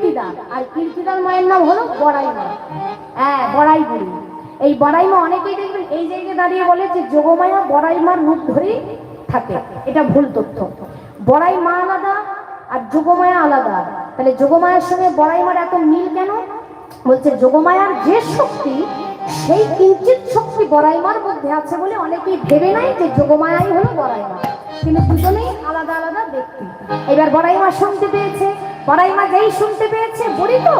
কীর্তিদার আর কীর্তিদার মায়ের নাম হলো বড়াই মা হ্যাঁ বড়াই বুড়ি এই বড়াই মা অনেকেই দেখবেন, এই জায়গায় দাঁড়িয়ে বলে যে যোগমায়া বড়াই মার রূপ ধরেই থাকে, এটা ভুল তথ্য। বড়াই মা আলাদা আর যোগমায়া আলাদা। তাহলে যোগমায়ার সঙ্গে বড়াই মার এত মিল কেন? বলছে যোগমায়ার যে শক্তি, সেই কিঞ্চিত শক্তি বড়াইমার মধ্যে আছে বলে অনেকেই ভেবে নাই যে যোগমায়াই হলো বড়াইমা। কিন্তু দুজনেই আলাদা আলাদা ব্যক্তি। এবার বড়াইমা শুনতে পেয়েছে। বড়াইমা যেই শুনতে পেয়েছে, বুড়ি তো?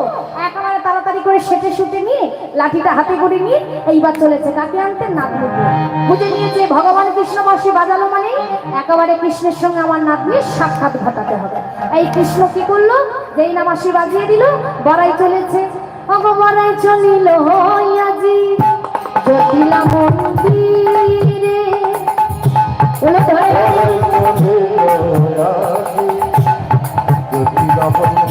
একেবারে তাড়াতাড়ি করে সেটে শুটে নিয়ে, লাঠিটা হাতে করে নিয়ে এইবার চলেছে। কাকে আনতে? নাতনিকে। বুঝে নিয়েছে ভগবান কৃষ্ণ বসে বাজালো মানে? একেবারে কৃষ্ণের সঙ্গে আমার নাতনির সাক্ষাৎ ঘটাতে হবে। এই কৃষ্ণ কি করল? যেই নামাসি বাজিয়ে দিল, বড়াই চলেছে। ভগবানাই চলিল হইয়াজি জটিলা মন্দিরে। বলে তো,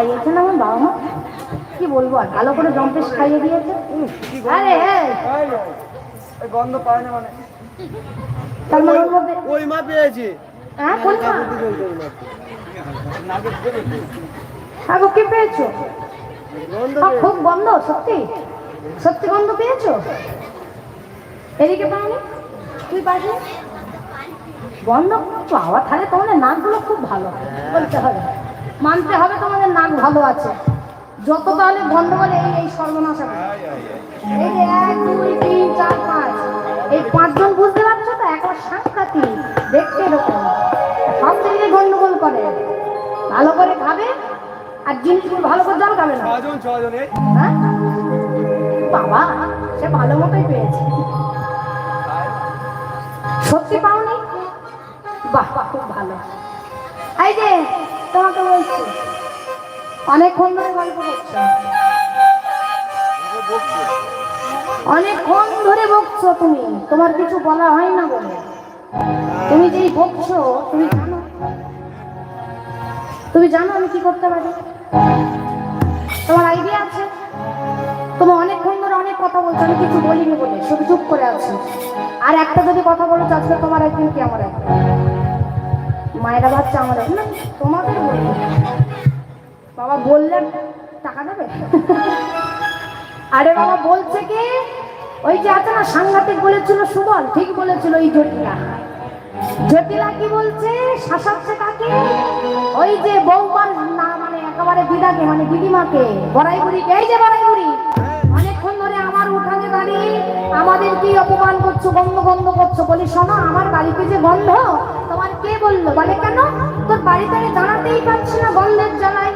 এত খাওয়ান খাইয়েছে না আমার বাবা মা? কি বলব আর ভালো করে জম্পেশ খাইয়ে দিয়েছে। আরে গন্ধ পায় না মানে। তার মানে ওর মধ্যে ওই মা পেয়েছে। হ্যাঁ কোন মা? হ্যাঁ কি পেয়েছ? আহ, খুব গন্ধ সত্যি? সত্যি গন্ধ পেয়েছ? এদিকে পাওনি? তুই পাসনি? গন্ধ? বাবা তাহলে নাকগুলো খুব ভালো। বলতে হবে। মানতে হবে তোমাদের নাক ভালো আছে। যত তাহলে গন্ডগোল এই এই সর্বনাশ হবে। এই যে এক দুই তিন চার পাঁচ। এই পাঁচজন বুঝতে পারছ তো? একবার সাংঘাতিক দেখতে এরকম। সব থেকে গন্ডগোল করে। ভালো করে খাবে আর জিনিসগুলো ভালো করে জল খাবে না। হ্যাঁ? বাবা সে ভালো মতোই পেয়েছে। সত্যি পাওনি? বাহ বাহ, খুব ভালো। এই যে তোমাকে বলছি। অনেকক্ষণ ধরে গল্প করছ। অনেকক্ষণ ধরে বকছো তুমি। তোমার কিছু বলা হয় না বলে। তুমি যেই বকছো, তুমি জানো? তুমি জানো আমি কি করতে পারি? তোমার আইডিয়া আছে? তুমি অনেকক্ষণ ধরে অনেক কথা বলছো, আমি কিছু বলিনি বলে। শুধু চুপ করে আছি। আর একটা যদি কথা বলো আজকে তোমার একদিন কি আমার একদিন মায়েরা বাচ্চা আমার একদিন। না তোমাদের বাবা বললে টাকা দেবে? আরে বাবা বলছে কি, ওই যে আছে না, সাংঘাতিক বলেছিল সুবল, ঠিক বলেছিল এই জটিলা। জটিলা কি বলছে, শাসাচ্ছে কাকে? ওই যে বৌমার না মানে একেবারে দিদাকে মানে দিদিমাকে বড়াই বুড়িকে এই যে বড়াই বুড়ি অনেকক্ষণ ধরে আমার উঠানে দাঁড়িয়ে আমাদের কি অপমান করছ, গন্ধ বন্ধ করছ? বলি, শোনো, আমার বাড়িতে যে গন্ধ তোমার কে বলল, বলে কেন? তোর বাড়িতে আমি দাঁড়াতেই পারছি না গন্ধের জ্বালায়।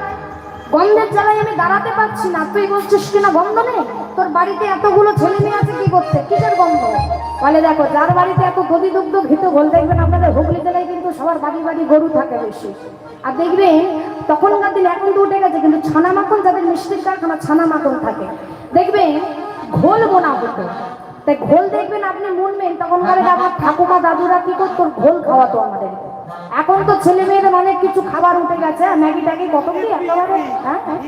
গন্ধের জ্বালায় আমি দাঁড়াতে পারছি না। তুই বলছিস কিনা গন্ধ নেই? তোর বাড়িতে এতগুলো ছেলে মেয়ে আছে কি করতে? কিসের গন্ধ? বলে, দেখো, যার বাড়িতে এত গদি ঘিত গোল দেখবেন আপনাদের হুগলি জেলায় কিন্তু সবার বাড়ি বাড়ি গরু থাকে বেশি। আর দেখবেন, তখনকার দিন এখন তো উঠে গেছে, কিন্তু ছানা মাখন যাদের মিষ্টির কারখানা, ছানা মাখন থাকে। দেখবেন, ঘোল বোনা হতো তাই ঘোল দেখবেন আপনি মুনবেন তখনকার আমার ঠাকুমা, দাদুরা কি করতো? ঘোল খাওয়াতো আমাদের এখন তো ছেলে মেয়েদের অনেক কিছু খাবার উঠে গেছে হ্যাঁ, ম্যাগি ট্যাগি কত কি একেবারে হ্যাঁ? হ্যাঁ।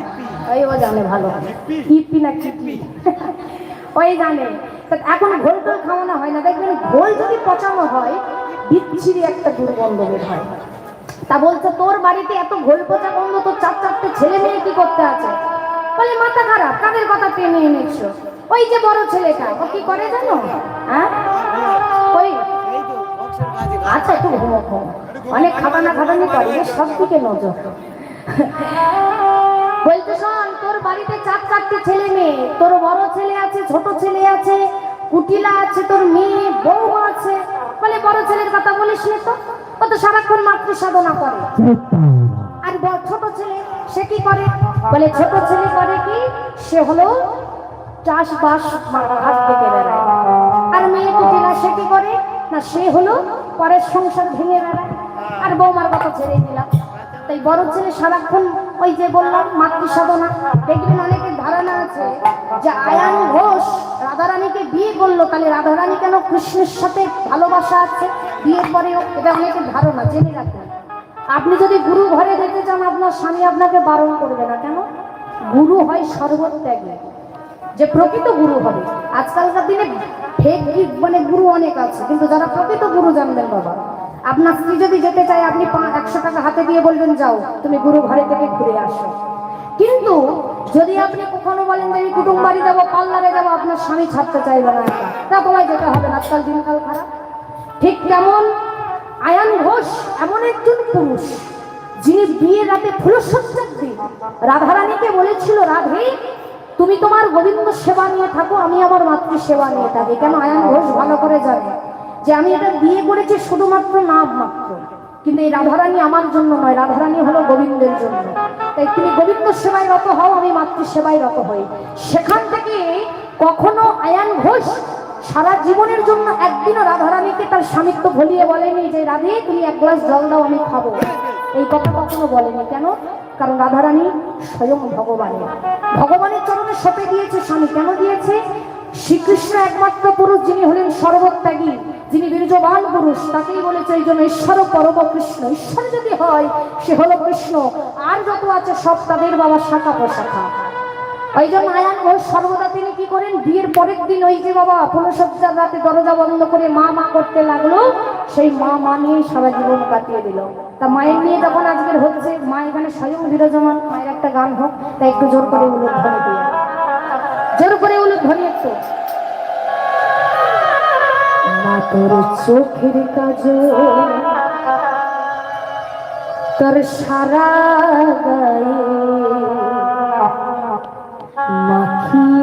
ওই ও জানে ভালো। কিপি না কিপি ওই জানে। এখন ঘোল টোল খাওয়ানো হয় না? দেখবেন ঘোল যদি পচানো হয় বিচ্ছিরি একটা দুর্গন্ধ বের হয়। তা বলছে তোর বাড়িতে এত ঘোল পচা গন্ধ তোর চার চারটে ছেলে মেয়ে কি করতে আছে? বলে মাথা খারাপ কাদের কথা টেনে এনেছো? ওই যে বড় ছেলেটা ও কি করে জানো? হ্যাঁ? ওই তো বক্সের কাজে আচ্ছা একটু ঘুমো ঘুমো। অনেক খাটানা খাটানি করে সব দিকে নজর। বলতে শোন, তোর বাড়িতে চার চারটে ছেলে মেয়ে, তোর বড় ছেলে আছে, ছোট ছেলে আছে, কুটিলা আছে, তোর মেয়ে, বউ আছে। বলে, বড় ছেলের কথা বলিস নি তো, ও তো সারাক্ষণ মাতৃ সাধনা করে। আর ব- ছোট ছেলে, সে কি করে? বলে, ছোট ছেলে করে কি? সে হলো চাষবাস হাত থেকে বেড়ায়। আর মেয়ে কুটিলা, সে কি করে? না, সে হলো পরের সংসার ভেঙে বেড়ায়। আর বৌমার কথা ছেড়ে দিলাম। তাই বড় ছেলে সারাক্ষণ ওই যে বললাম মাতৃ সাধনা দেখবেন অনেকের ধারণা আছে যে আয়ান ঘোষ রাধারানীকে বিয়ে করল। তাহলে রাধারানী কেন কৃষ্ণের সাথে ভালোবাসা আছে? বিয়ের পরেও এটা অনেকের ধারণা, জেনে রাখুন। আপনি যদি গুরু ঘরে যেতে চান, আপনার স্বামী আপনাকে বারণ করবে না। কেন? গুরু হয় সর্বত্যাগী। যে প্রকৃত গুরু হবে। আজকালকার দিনে ফেক মানে গুরু অনেক আছে, কিন্তু যারা প্রকৃত গুরু জানবেন বাবা আপনার স্ত্রী যদি যেতে চায়, আপনি একশো টাকা হাতে দিয়ে বলবেন, যাও, তুমি গুরু ঘরে থেকে ঘুরে আসো। কিন্তু যদি আপনি কখনো বলেন যে, আমি কুটুম বাড়ি যাব পাল্লারে যাব, আপনার স্বামী ছাড়তে চাইবে না তা তোমায় যেতে হবে না, আজকাল দিনকাল খারাপ। ঠিক তেমন আয়ান ঘোষ এমন একজন পুরুষ, যিনি বিয়ে রাতে ফুলসজ্জার দিন। রাধারানীকে বলেছিল, রাধে, তুমি তোমার গোবিন্দ সেবা নিয়ে থাকো, আমি আমার মাতৃ সেবা নিয়ে থাকি। কেন? আয়ান ঘোষ ভালো করে জানে। যে আমি এটা বিয়ে করেছি শুধুমাত্র নাম মাত্র। কিন্তু এই রাধারানী আমার জন্য নয়, রাধারানী হলো গোবিন্দের জন্য। তাই তুমি গোবিন্দ সেবায় রত হও, আমি মাতৃ সেবায় রত হই। সেখান থেকে কখনো আয়ান ঘোষ সারা জীবনের জন্য একদিনও রাধারানীকে তার স্বামিত্ব ভুলিয়ে বলেনি যে, রাধে, তুমি এক গ্লাস জল দাও, আমি খাব। এই কথা কখনো বলেনি। কেন? কারণ রাধারানী স্বয়ং ভগবানের। ভগবানের চরণে সপে দিয়েছে স্বামী। কেন দিয়েছে? শ্রীকৃষ্ণ একমাত্র পুরুষ যিনি হলেন সর্বত্যাগী, যিনি বীর্যবান পুরুষ, তাকেই বলেছে এই জন্য ঈশ্বর পরম কৃষ্ণ। ঈশ্বর যদি হয়, সে হলো কৃষ্ণ। আর যত আছে সব তাদের বাবা শাখা প্রশাখা। ওই জন্য আয়ান ঘোষ সর্বদা তিনি কি করেন? বিয়ের পরের দিন ওই যে বাবা ফুলসজ্জার রাতে দরজা বন্ধ করে মা মা করতে লাগল, সেই মা মা নিয়ে সারা জীবন কাটিয়ে দিল। তা মায়ের নিয়ে যখন আজকের হচ্ছে, মা এখানে স্বয়ং বিরাজমান, মায়ের একটা গান হোক তাই একটু জোর করে উলুক ধ্বনি দিয়ে জোর করে উলুক একটু মা তোর চোখের কাজ তোর সারা গায়ে মাখিয়ে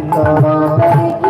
பறித்தார்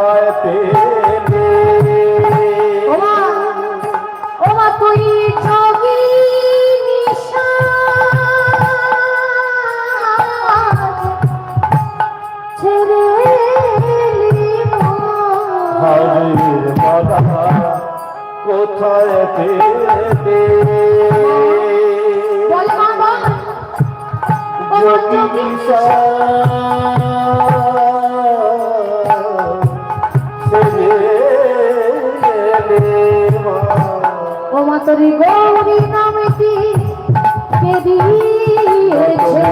কোথায় পেলে ওমা তুই। হারের কোথায় পেলে? যোগী তোর গৌরী নামটি। দিয়েছে?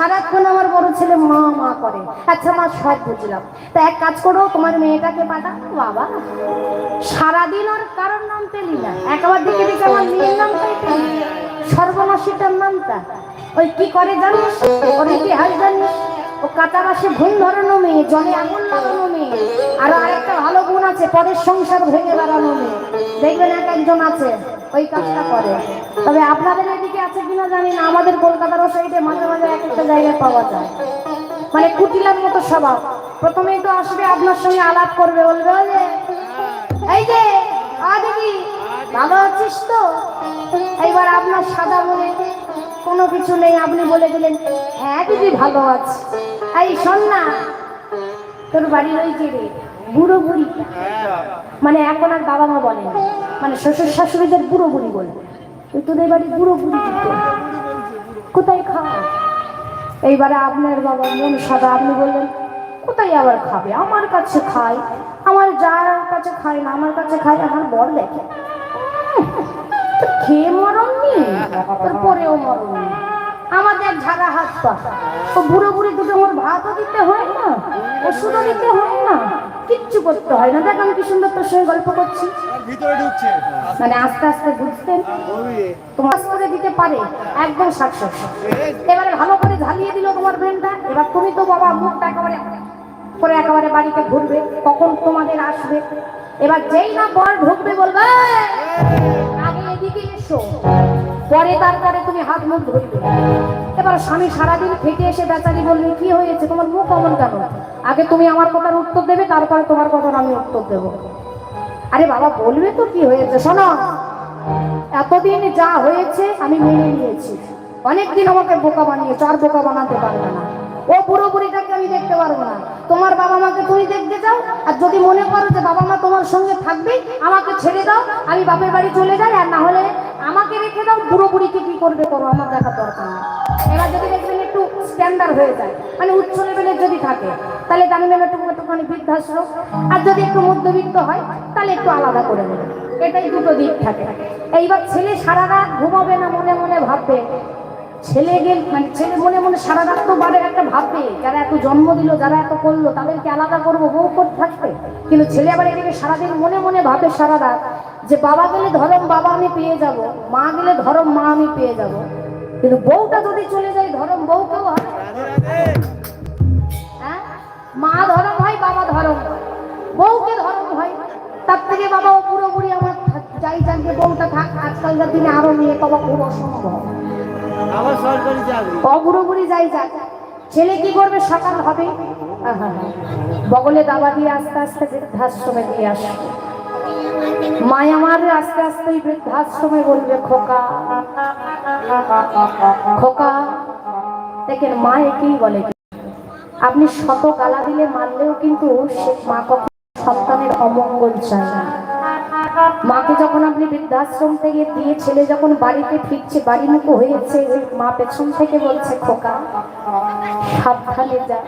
সারাক্ষণ আমার বড় ছেলে মা মা করে। আচ্ছা মা, সব বুঝলাম। তা এক কাজ করো, তোমার মেয়েটাকে পাঠা বাবা, সারাদিন ওর কারোর নাম পেলি না। একবার দিকে দিকে আমার মেয়ের নাম পেলি সর্বনাশীটার নামটা। ওই কি করে জানিস? ওর ইতিহাস জানিস? ও কাঁচা বাসে ঘুম ধরানো মেয়ে, জলে আগুন লাগানো মেয়ে, আর আরেকটা ভালো গুণ আছে, পরের সংসার ভেঙে বেড়ানো মেয়ে। দেখবেন এক একজন আছে। ওই কাজটা করে। তবে আপনাদের এদিকে আছে কিনা জানি না আমাদের কলকাতার সাইডে মাঝে মাঝে এক একটা জায়গায় পাওয়া যায়। মানে কুটিলার মতো স্বভাব। প্রথমেই তো আসবে আপনার সঙ্গে আলাপ করবে বলবে "ওই যে, এই যে দেখি ভালো আছিস তো? এইবার আপনার সাদা মনে কোনো কিছু নেই। আপনি বলে দিলেন হ্যাঁ দিদি ভালো আছে। এই শোন না তোর বাড়ি রয়েছে রে বুড়ো বুড়ি। মানে এখন আর বাবা মা বলে না। মানে শ্বশুর শাশুড়িদের বুড়ো বুড়ি বলে। তুই তোদের বাড়ি বুড়ো বুড়ি কোথায় খাওয়া এইবারে আপনার বাবা মন সাদা আপনি বললেন, কোথায় আবার খাবে? আমার কাছে খায়। আমার যার কাছে খায় না, আমার কাছে খায়, আমার বর দেখে। খেয়ে মরণনি পরেও মরণনি আমাদের ঝাড়া হাত পা। তো বুড়ো বুড়ি দুটো আমার ভাতও দিতে হয় না, ওষুধও দিতে হয় না। করতে হয় না। দেখ আমি কি সুন্দর তোর সঙ্গে গল্প করছি। মানে আস্তে আস্তে বুঝতেন তোমার করে দিতে পারে। একদম সাকসেস। এবারে ভালো করে ঝালিয়ে দিল তোমার ব্রেনটা এবার তুমি তো বাবা মুখটা একেবারে করে একেবারে বাড়িতে ঘুরবে। কখন তোমাদের আসবে। এবার যেই না বর ঢুকবে বলবে "এই, আগে এদিকে এসো। পরে তারপরে তুমি হাত মুখ ধরবে এবার স্বামী সারাদিন খেটে এসে বেচারি বলবে কি হয়েছে? তোমার মুখ অমন কেন? আগে তুমি আমার কথার উত্তর দেবে, তারপরে তোমার কথার আমি উত্তর দেবো। আরে বাবা, বলবে তো কি হয়েছে? শোনো, এতদিন যা হয়েছে আমি মেনে নিয়েছি। অনেকদিন আমাকে বোকা বানিয়েছে, আর বোকা বানাতে পারবে না। ও পুরো বুড়িটাকে আমি দেখতে পারব না। তোমার বাবা মাকে তুমি দেখতে চাও? আর যদি মনে করো যে বাবা মা তোমার সঙ্গে থাকবে আমাকে ছেড়ে দাও, আমি বাপের বাড়ি চলে যাই, আর না হলে আমাকে রেখে দাও বুড়ো বুড়িকে কি করবে করো, আমার দেখা দরকার এবার যদি দেখবেন একটু স্ট্যান্ডার্ড হয়ে যায় মানে উচ্চ লেভেলের যদি থাকে, তাহলে দামি একটু একটুখানি বৃদ্ধাশ্রম, আর যদি একটু মধ্যবিত্ত হয়, তাহলে একটু আলাদা করে নেবে। এটাই দুটো দিক থাকে। এইবার ছেলে সারা রাত ঘুমাবে না মনে মনে ভাববে ছেলে গেল মানে ছেলে মনে মনে সারা রাত তো বারে একটা ভাববে, যারা এত জন্ম দিল, যারা এত করল, তাদেরকে আলাদা করব, বউ করে থাকবে। কিন্তু ছেলে আবার এদিকে সারাদিন মনে মনে ভাবে সারা রাত যে বাবা গেলে ধরম বাবা আমি পেয়ে যাব, মা গেলে ধরম মা আমি পেয়ে যাব। কিন্তু বউটা যদি চলে যায়, ধরম বউ কেউ হয়? মা ধরম হয়, বাবা ধরম হয়। বউকে ধরম হয়। তার থেকে বাবা পুরোপুরি আমার যাই জানকে বউটা থাক। আজকালকার দিনে আরও মেয়ে পাওয়া খুব অসম্ভব। অপুরোপুরি যাই যাক। ছেলে কি করবে? সকাল হবে। বগলে দাবা দিয়ে আস্তে আস্তে বৃদ্ধাশ্রমে দিয়ে আসবে মাই আমার আস্তে আস্তে বৃদ্ধাশ্রমে বলবে, খোকা। খোকা, দেখেন মা একেই বলে আপনি শত গালা দিলে মারলেও কিন্তু সে মা কখনো সন্তানের অমঙ্গল চায় না। মাকে যখন আপনি বৃদ্ধাশ্রম থেকে দিয়ে ছেলে যখন বাড়িতে ফিরছে বাড়ি মুখো হয়েছে মা পেছন থেকে বলছে, খোকা, সাবধানে যা।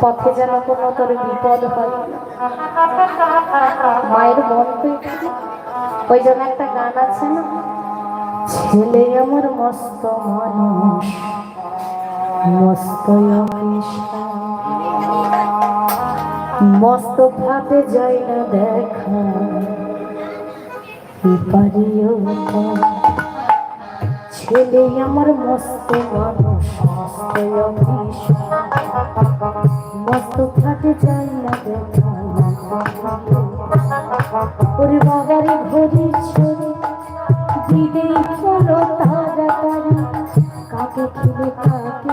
পথে যেন কোনো তোর বিপদ হয় মায়ের মন তো ওই জন্য একটা গান আছে না? ছেলে আমার মস্ত মানুষ, মস্ত অভিশাপ। মস্ত ফাটে যায় না দেখা কি পারিও কর। ছেলে আমার মস্ত মানুষ, মস্ত। মস্ত যায় না দেখা ওরে বাবারে ঘড়ি ছড়ি দিদি চলো কাকে খেলে কাকে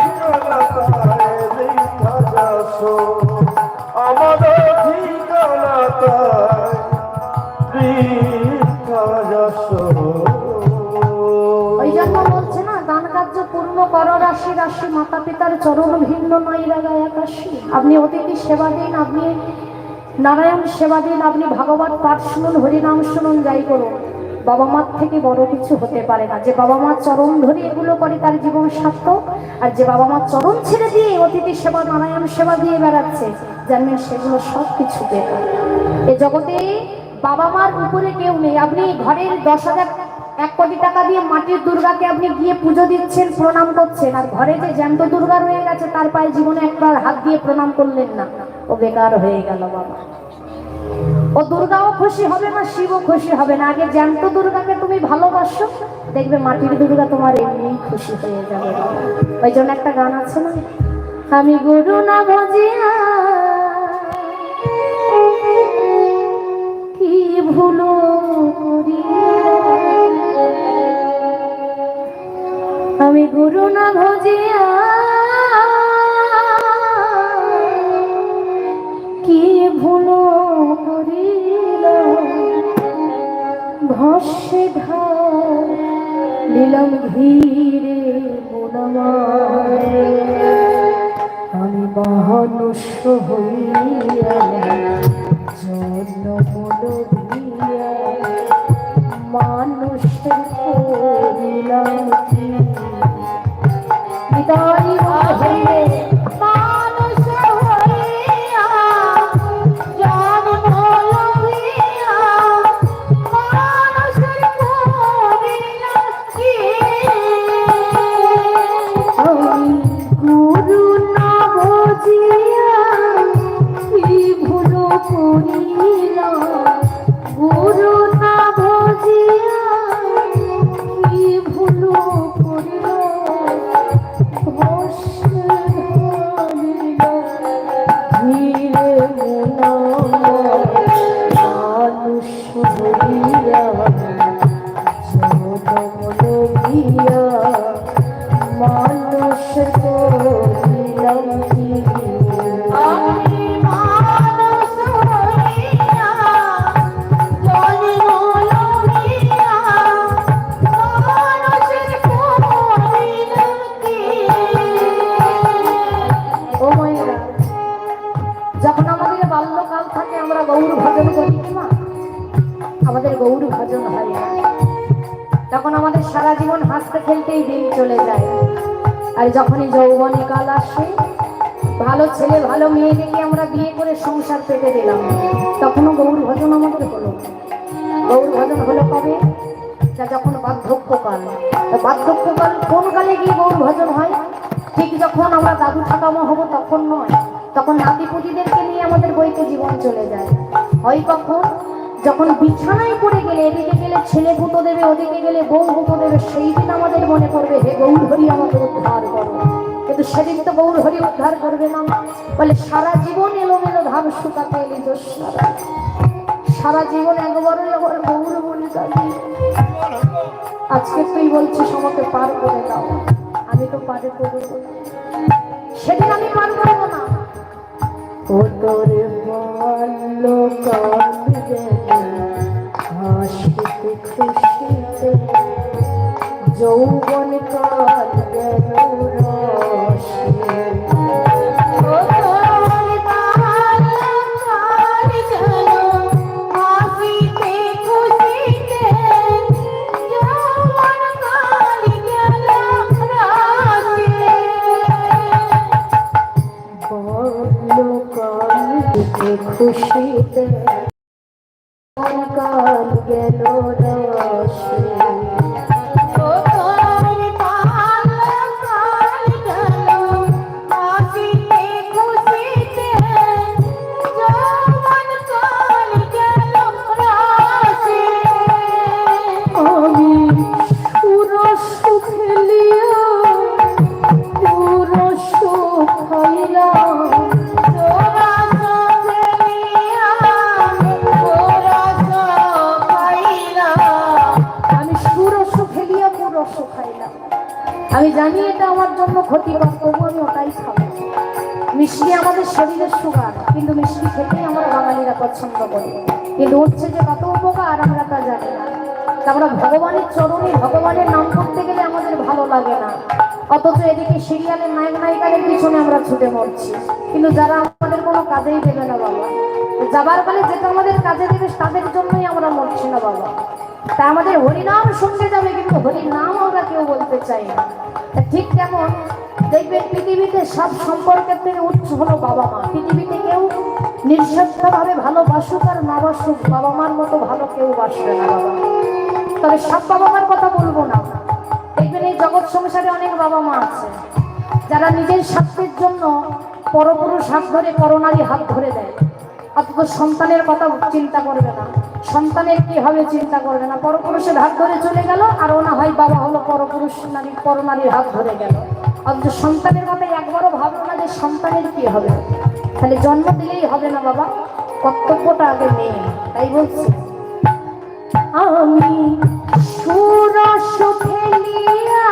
চরণ ভিন্ন নয় রাগায় আকাশী। আপনি অতিথি সেবা দিন, আপনি নারায়ণ সেবা দিন, আপনি ভাগবত পাঠ শুনুন, হরিনাম শুনুন, যাই করুন বাবা মার থেকে বড় কিছু হতে পারে না। যে বাবা মার চরণ ধরে এগুলো করে তার জীবন সার্থক, আর যে বাবা মার চরণ ছেড়ে দিয়ে অতিথি সেবা, নারায়ণ সেবা দিয়ে বেড়াচ্ছে, জানবেন সেগুলো সব কিছু বেকার। এ জগতে বাবা মার উপরে কেউ নেই। আপনি ঘরের দশ হাজার এক কোটি টাকা দিয়ে মাটির দুর্গাকে আপনি গিয়ে পুজো দিচ্ছেন, প্রণাম করছেন, আর ঘরে যে জ্যান্ত দুর্গা রয়ে গেছে, তার পায়ে জীবনে একবার হাত দিয়ে প্রণাম করলেন না। ও বেকার হয়ে গেল বাবা। ও দুর্গাও খুশি হবে না, শিবও খুশি হবে না। আগে জ্যান্ত দুর্গাকে তুমি ভালোবাসো, দেখবে মাটির দুর্গা তোমার এমনিই খুশি হয়ে যাবে ওই জন্য একটা গান আছে না? আমি গুরু না ভজিয়া, কি ভুলো করিয়া আমি গুরু না ভজিয়া। কি ভুলো করিল? ভস্যে নিলাম ঘিরে আমি মানুষ হইয়া জন্ম তখন আমাদের সারা জীবন হাসতে খেলতেই দিন চলে যায়। আর যখনই যৌবনী কাল আসে, ভালো ছেলে, ভালো মেয়ে দেখে আমরা বিয়ে করে সংসার পেতে দিলাম তখনও গৌর ভজন আমাদের হলো। গৌর ভজন হলো কবে? তা যখন বার্ধক্যকাল। বার্ধক্যকাল কোন কালে গিয়ে গৌর ভজন হয়? ঠিক যখন আমরা দাদু ঠাকামো হব তখন নয়। তখন নাতিপুতিদেরকে নিয়ে আমাদের বইতে জীবন চলে যায়। হয় কখন? যখন বিছানায় পড়ে গেলে এদিকে গেলে ছেলে গুঁতো দেবে, ওদিকে গেলে বউ গুঁতো দেবে, সেই দিন আমাদের মনে করবে হে গৌর হরি আমাদের উদ্ধার করো। কিন্তু সেদিন তো গৌর হরি উদ্ধার করবে না। বলে সারা জীবন এলোমেলো ধান শুকাতে এলি সারা। জীবন একবারও একবার গৌর বলে যাবি। আজকে তুই বলছিস আমাকে পার করে দাও। আমি তো পারে করব। সেদিন আমি পার করব না। ও তোরে যৌবন কাল হচ্ছে যে কত উপকার আমরা তা জানি আমরা ভগবানের চরণে ভগবানের নাম করতে গেলে আমাদের ভালো লাগে না। অথচ এদিকে সিরিয়ালের নায়ক নায়িকাদের পিছনে আমরা ছুটে মরছি। কিন্তু যারা আমাদের কোনো কাজেই দেবে না বাবা। যাবার কালে যেটা আমাদের কাজে দেবে তাদের জন্যই আমরা মরছি না বাবা। তা আমাদের হরিনাম শুনতে যাবে, কিন্তু হরিনাম আমরা কেউ বলতে চাই না। ঠিক যেমন দেখবেন পৃথিবীতে সব সম্পর্কের থেকে উচ্চ হলো বাবা মা। পৃথিবীতে কেউ নিঃস্বার্থভাবে ভালোবাসুক আর না বাসুক বাবা মার মতো ভালো কেউ বাসবে না তবে সব বাবা মার কথা বলব না। দেখবেন এই জগৎ সংসারে অনেক বাবা মা আছে, যারা নিজের স্বার্থের জন্য পরপুরুষ হাত ধরে করোনারি হাত ধরে দেয়। অথচ সন্তানের কথা চিন্তা করবে না। সন্তানের কি হবে চিন্তা করবে না। পরপুরুষের হাত ধরে চলে গেল, আর ওনা হয় বাবা হলো পরপুরুষ নারী, পরনারীর হাত ধরে গেল। অথচ সন্তানের কথা একবারও ভাবলো না যে সন্তানের কি হবে। তাহলে জন্ম দিলেই হবে না বাবা কর্তব্যটা আগে নেই তাই বলছি। আমি সুরস খেলিয়া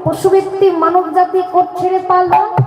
কি বলেন তো পশু মানব জাতি কোট ছেড়ে পালন